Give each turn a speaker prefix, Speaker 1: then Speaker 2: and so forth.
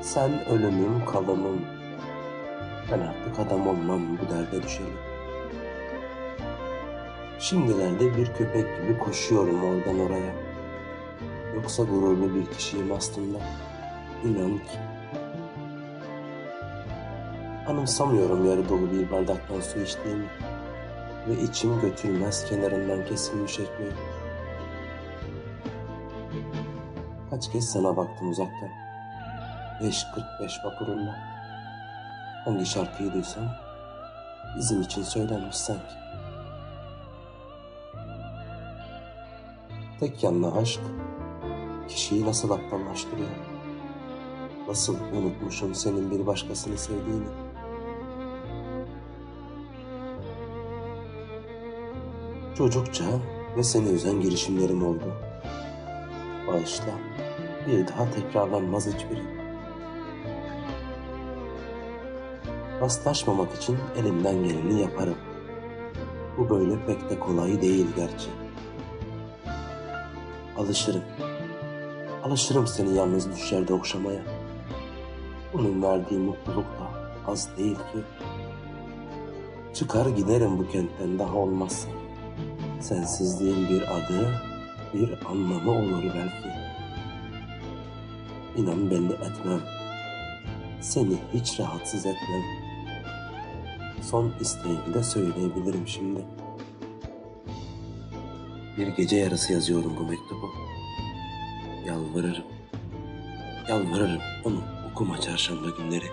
Speaker 1: Sen ölümüm kalımım. Ben artık adam olmam bu derde düşelim. Şimdilerde bir köpek gibi koşuyorum oradan oraya. Yoksa gururlu bir kişiyim aslında. İnan ki. Anımsamıyorum yarı dolu bir bardaktan su içtiğimi ve içim götürmez kenarından kesilmiş ekmeği. Kaç kez sana baktım uzaktan. 5.45 vapurunda. Hangi şarkıyı duysam bizim için söylenmiş sanki. Tek yanlı aşk kişiyi nasıl aptallaştırıyor? Nasıl unutmuşum senin bir başkasını sevdiğini? Çocukça ve seni üzen girişimlerim oldu. Bağışla, bir daha tekrarlanmaz hiçbiri. Rastlaşmamak için elimden geleni yaparım. Bu böyle pek de kolay değil gerçi. Alışırım. Alışırım seni yalnız düşlerde okşamaya. Bunun verdiği mutluluk da az değil ki. Çıkar giderim bu kentten daha olmazsa. Sensizliğin bir adı, bir anlamı olur belki. İnan belli etmem. Seni hiç rahatsız etmem. Son isteğimi de söyleyebilirim şimdi. Bir gece yarısı yazıyorum bu mektubu. Yalvarırım. Yalvarırım onu okuma çarşamba günleri.